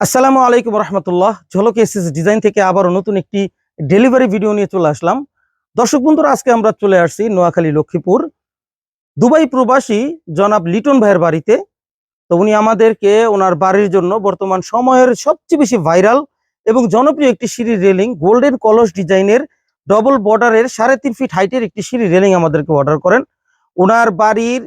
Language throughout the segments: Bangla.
আসসালামু আলাইকুম রহমতুল্লাহ। ঝলক এসএস ডিজাইন থেকে আবারও নতুন একটি ডেলিভারি ভিডিও নিয়ে চলে আসলাম। দর্শক বন্ধুরা, আজকে আমরা চলে আসছি নোয়াখালী লক্ষ্মীপুর। দুবাই প্রবাসী জনাব লিটন ভাইয়ের বাড়িতে। তো উনি আমাদেরকে ওনার বাড়ির জন্য বর্তমান সময়ের সবচেয়ে বেশি ভাইরাল এবং জনপ্রিয় একটি সিঁড়ি রেলিং গোল্ডেন কলস ডিজাইনের ডবল বর্ডারের সাড়ে তিন ফিট হাইটের একটি সিঁড়ি রেলিং আমাদেরকে অর্ডার করেন। ওনার বাড়ির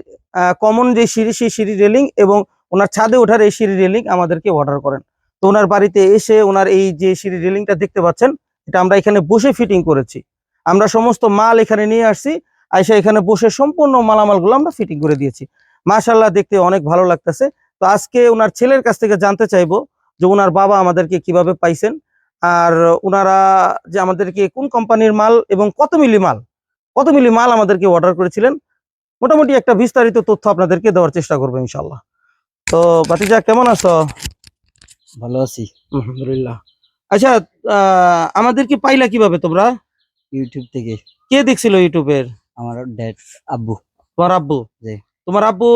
কমন যে সিঁড়ি, সেই সিঁড়ি রেলিং এবং ওনার ছাদে ওঠার এই সিঁড়ি রেলিং আমাদেরকে অর্ডার করেন। তো ওনার বাড়িতে এসে ওনার এই যে সিঁড়ি রেলিংটা দেখতে পাচ্ছেন, এটা আমরা এখানে বসে ফিটিং করেছি। আমরা সমস্ত মাল এখানে নিয়ে আসছি, আইসা এখানে বসে সম্পূর্ণ মালামালগুলো আমরা ফিটিং করে দিয়েছি। মাশাল্লাহ দেখতে অনেক ভালো লাগতেছে। তো আজকে ওনার ছেলের কাছ থেকে জানতে চাইব যে ওনার বাবা আমাদেরকে কীভাবে পাইছেন, আর ওনারা যে আমাদেরকে কোন কোম্পানির মাল এবং কত মিলি মাল, কত মিলি মাল আমাদেরকে অর্ডার করেছিলেন, মোটামুটি একটা বিস্তারিত তথ্য আপনাদেরকে দেওয়ার চেষ্টা করব ইনশাল্লাহ তো বাতিজা কেমন আছো? ভালো আছি। আলহামদুলিল্লাহ। আচ্ছা আহ, আমাদেরকে পাইলা কীভাবে তোমরা? ইউটিউব থেকে। কে দেখছিল ইউটিউবের আমার ড্যাড আব্বু। তোমার আব্বু? জি। তোমার আব্বু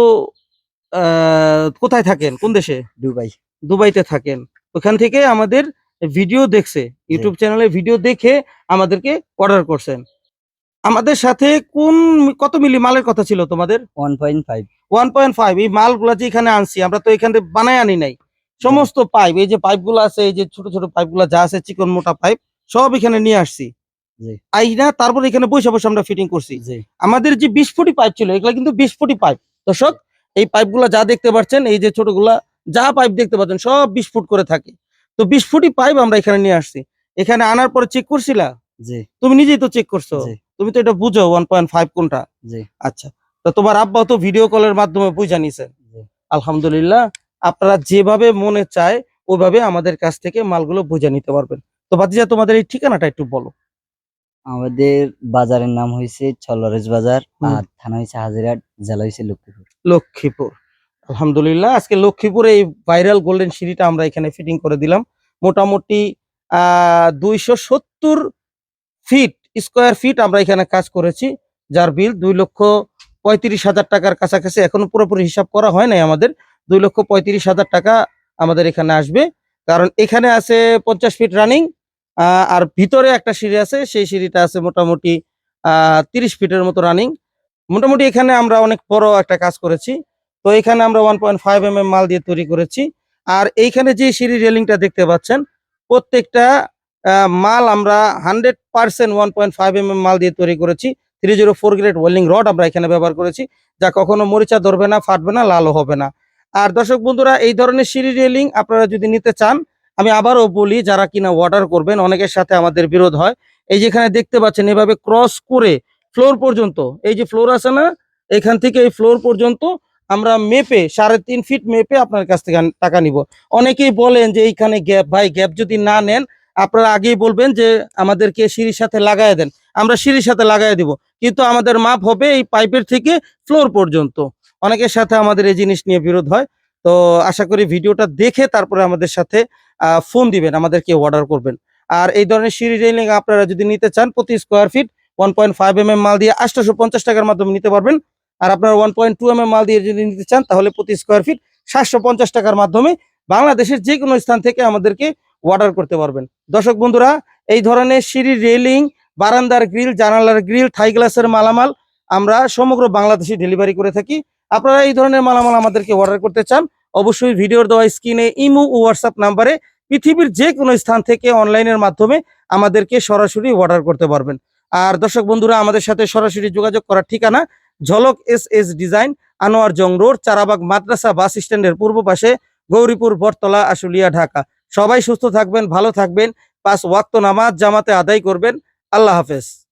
কোথায় থাকেন? কোন দেশে? দুবাই। দুবাইতে থাকেন। ওখান থেকে আমাদের ভিডিও দেখছে। ইউটিউব চ্যানেলে ভিডিও দেখে আমাদেরকে অর্ডার করছেন। আমাদের সাথে কোন কত মিলি মালের কথা ছিল তোমাদের? One point five one point five এই মালগুলা যে এখানে আনছি আমরা তো এখান থেকে বানাই আনি নাই। সমস্ত পাইপ এই যে পাইপগুলো আছে এই যে ছোট ছোট পাইপগুলো যা আছে চিকন মোটা পাইপ সব এখানে নিয়ে আসছি। আইনা তারপর এখানে বসে বসে আমরা ফিটিং করছি। আমাদের যে বিশ ফুটি পাইপ ছিল এগুলো কিন্তু বিশ ফুটি পাইপ দর্শক এই পাইপগুলো যা দেখতে পাচ্ছেন এই যে ছোটগুলা যা পাইপ দেখতে পাচ্ছেন সব বিশ ফুট করে থাকে। তো বিশ ফুটি পাইপ আমরা এখানে নিয়ে আসছি। এখানে আনার পরে চেক করছিলা? তুমি নিজেই তো চেক করছ? তুমি তো এটা বুঝো ওয়ান পয়েন্ট ফাইভ কোনটা? আচ্ছা। তো তোমার আব্বা তো ভিডিও কলের মাধ্যমে বুঝা নিছেন জি। আলহামদুলিল্লাহ। আপনারা যেভাবে মনে চায় ওইভাবে আমাদের কাছ থেকে মালগুলো বুঝে নিতে পারবেন। তো বাতিজা তোমাদের এই ঠিকানাটা একটু বলো। আমাদের বাজারের নাম হয়েছে ছলরেজ বাজার। আর থানা হয়েছে হাজিরাট জেলা হয়েছে লক্ষ্মীপুর। লক্ষ্মীপুর। আলহামদুলিল্লাহ আজকে লক্ষ্মীপুরে এই ভাইরাল গোল্ডেন সিঁড়িটা আমরা এখানে ফিটিং করে দিলাম। মোটামুটি আহ দুইশো সত্তর ফিট স্কোয়ার ফিট আমরা এখানে কাজ করেছি যার বিল দুই লক্ষ পঁয়ত্রিশ হাজার টাকার কাছাকাছি এখনও পুরোপুরি হিসাব করা হয় নাই আমাদের। দুই লক্ষ পঁয়ত্রিশ হাজার টাকা আমাদের এখানে আসবে। কারণ এখানে আছে পঞ্চাশ ফিট রানিং আর ভিতরে একটা সিঁড়ি আছে, সেই সিঁড়িটা আছে মোটামুটি তিরিশ ফিটের মতো রানিং মোটামুটি এখানে আমরা অনেক বড় একটা কাজ করেছি। তো এখানে আমরা ওয়ান পয়েন্ট ফাইভ এম মাল দিয়ে তৈরি করেছি। আর এইখানে যে সিঁড়ি রেলিংটা দেখতে পাচ্ছেন, প্রত্যেকটা মাল আমরা hundred percent one point five M মাল দিয়ে তৈরি করেছি। Three zero four grade welding rod আমরা এখানে ব্যবহার করেছি। যা কখনো মরিচা ধরবে না, ফাটবে না, লালও হবে না। আর দর্শক বন্ধুরা, এই ধরনের সিঁড়ি রেলিং আপনারা যদি নিতে চান, আমি আবারও বলি, যারা কিনা অর্ডার করবেন, অনেকের সাথে আমাদের বিরোধ হয়। এই যেখানে দেখতে পাচ্ছেন, এভাবে ক্রস করে ফ্লোর পর্যন্ত, এই যে ফ্লোর আছে না, এখান থেকে এই ফ্লোর পর্যন্ত আমরা মেপে, সাড়ে তিন ফিট মেপে আপনার কাছ থেকে টাকা নিব। অনেকেই বলেন যে এইখানে গ্যাপ ভাই গ্যাপ যদি না নেন, আপনারা আগেই বলবেন যে আমাদেরকে সিঁড়ির সাথে লাগাই দেন। আমরা সিঁড়ির সাথে লাগাই দিব, কিন্তু আমাদের মাপ হবে এই পাইপের থেকে ফ্লোর পর্যন্ত। অনেকের সাথে আমাদের এই জিনিস নিয়ে বিরোধ হয়। তো আশা করি ভিডিওটা দেখে তারপরে আমাদের সাথে ফোন দিবেন, আমাদেরকে অর্ডার করবেন। আর এই ধরনের সিঁড়ি রেলিং আপনারা যদি নিতে চান প্রতি square feet one point five M মাল দিয়ে আটশোশো পঞ্চাশ টাকার মাধ্যমে নিতে পারবেন। আর আপনারা ওয়ান পয়েন্ট টু এম মাল দিয়ে যদি নিতে চান, তাহলে প্রতি স্কোয়ার ফিট সাতশো পঞ্চাশ টাকার মাধ্যমে বাংলাদেশের যে কোনো স্থান থেকে আমাদেরকে অর্ডার করতে পারবেন। দর্শক বন্ধুরা, এই ধরনের সিঁড়ি রেলিং বারান্দার গ্রিল জানালার গ্রিল থাই গ্লাসের মালামাল আমরা সমগ্র বাংলাদেশে ডেলিভারি করে থাকি। আপনারা এই ধরনের মালামাল আমাদেরকে অর্ডার করতে চান, অবশ্যই ভিডিওর দেওয়া স্ক্রিনে ইমো হোয়াটসঅ্যাপ নাম্বারে পৃথিবীর যে কোনো স্থান থেকে অনলাইনের মাধ্যমে আমাদেরকে সরাসরি অর্ডার করতে পারবেন। আর দর্শক বন্ধুরা, আমাদের সাথে সরাসরি যোগাযোগ করার ঠিকানা Jhalak S S design Anwar Jang road, Charabag Madrasa bus স্ট্যান্ডের পূর্ব পাশে, গৌরীপুর, বটতলা, আশুলিয়া, ঢাকা। সবাই সুস্থ থাকবেন, ভালো থাকবেন, পাঁচ ওয়াক্ত নামাজ জামাতে আদায় করবেন। আল্লাহ হাফেজ।